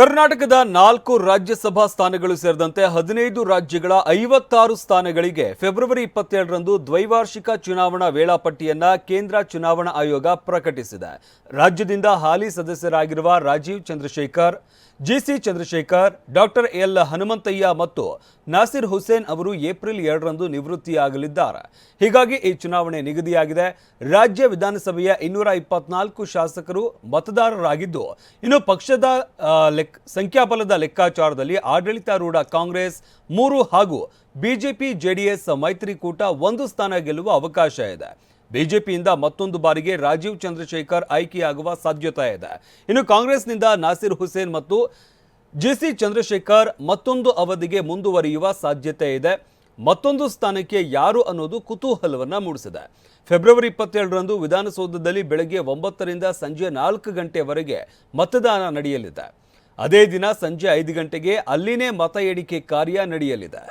ಕರ್ನಾಟಕದ ನಾಲ್ಕು ರಾಜ್ಯಸಭಾ ಸ್ಥಾನಗಳು ಸೇರಿದಂತೆ ಹದಿನೈದು ರಾಜ್ಯಗಳ ಐವತ್ತಾರು ಸ್ಥಾನಗಳಿಗೆ ಫೆಬ್ರವರಿ ಇಪ್ಪತ್ತೆರಡರಂದು ದ್ವೈವಾರ್ಷಿಕ ಚುನಾವಣಾ ವೇಳಾಪಟ್ಟಿಯನ್ನ ಕೇಂದ್ರ ಚುನಾವಣಾ ಆಯೋಗ ಪ್ರಕಟಿಸಿದೆ. ರಾಜ್ಯದಿಂದ ಹಾಲಿ ಸದಸ್ಯರಾಗಿರುವ Rajeev Chandrashekhar GC Chandrashekhar, doctor L Hanumanthaiah ಮತ್ತು ನಾಸಿರ್ ಹುಸೇನ್ ಅವರು ಏಪ್ರಿಲ್ ಎರಡರಂದು ನಿವೃತ್ತಿಯಾಗಲಿದ್ದಾರೆ. ಹೀಗಾಗಿ ಈ ಚುನಾವಣೆ ನಿಗದಿಯಾಗಿದೆ. ರಾಜ್ಯ ವಿಧಾನಸಭೆಯ ಇನ್ನೂರ ಇಪ್ಪತ್ನಾಲ್ಕು ಶಾಸಕರು ಮತದಾರರಾಗಿದ್ದು, ಇನ್ನು ಪಕ್ಷದ ಸಂಖ್ಯಾಬಲದ ಲೆಕ್ಕಾಚಾರದಲ್ಲಿ ಆಡಳಿತಾರೂಢ ಕಾಂಗ್ರೆಸ್ ಮೂರು ಹಾಗೂ ಬಿಜೆಪಿ, ಜೆಡಿಎಸ್ ಮೈತ್ರಿಕೂಟ ಒಂದು ಸ್ಥಾನ ಗೆಲ್ಲುವ ಅವಕಾಶ ಇದೆ. ಬಿಜೆಪಿಯಿಂದ ಮತ್ತೊಂದು ಬಾರಿಗೆ ರಾಜೀವ್ ಚಂದ್ರಶೇಖರ್ ಆಯ್ಕೆಯಾಗುವ ಸಾಧ್ಯತೆ ಇದೆ. ಇನ್ನು ಕಾಂಗ್ರೆಸ್ನಿಂದ ನಾಸಿರ್ ಹುಸೇನ್ ಮತ್ತು ಜಿಸಿ ಚಂದ್ರಶೇಖರ್ ಮತ್ತೊಂದು ಅವಧಿಗೆ ಮುಂದುವರಿಯುವ ಸಾಧ್ಯತೆ ಇದೆ. ಮತ್ತೊಂದು ಸ್ಥಾನಕ್ಕೆ ಯಾರು ಅನ್ನೋದು ಕುತೂಹಲವನ್ನ ಮೂಡಿಸಿದೆ. ಫೆಬ್ರವರಿ ಇಪ್ಪತ್ತೇಳರಂದು ವಿಧಾನಸೌಧದಲ್ಲಿ ಬೆಳಗ್ಗೆ ಒಂಬತ್ತರಿಂದ ಸಂಜೆ ನಾಲ್ಕು ಗಂಟೆವರೆಗೆ ಮತದಾನ ನಡೆಯಲಿದೆ. ಅದೇ ದಿನ ಸಂಜೆ ಐದು ಗಂಟೆಗೆ ಅಲ್ಲಿನೇ ಮತ ಎಣಿಕೆ ಕಾರ್ಯ ನಡೆಯಲಿದೆ.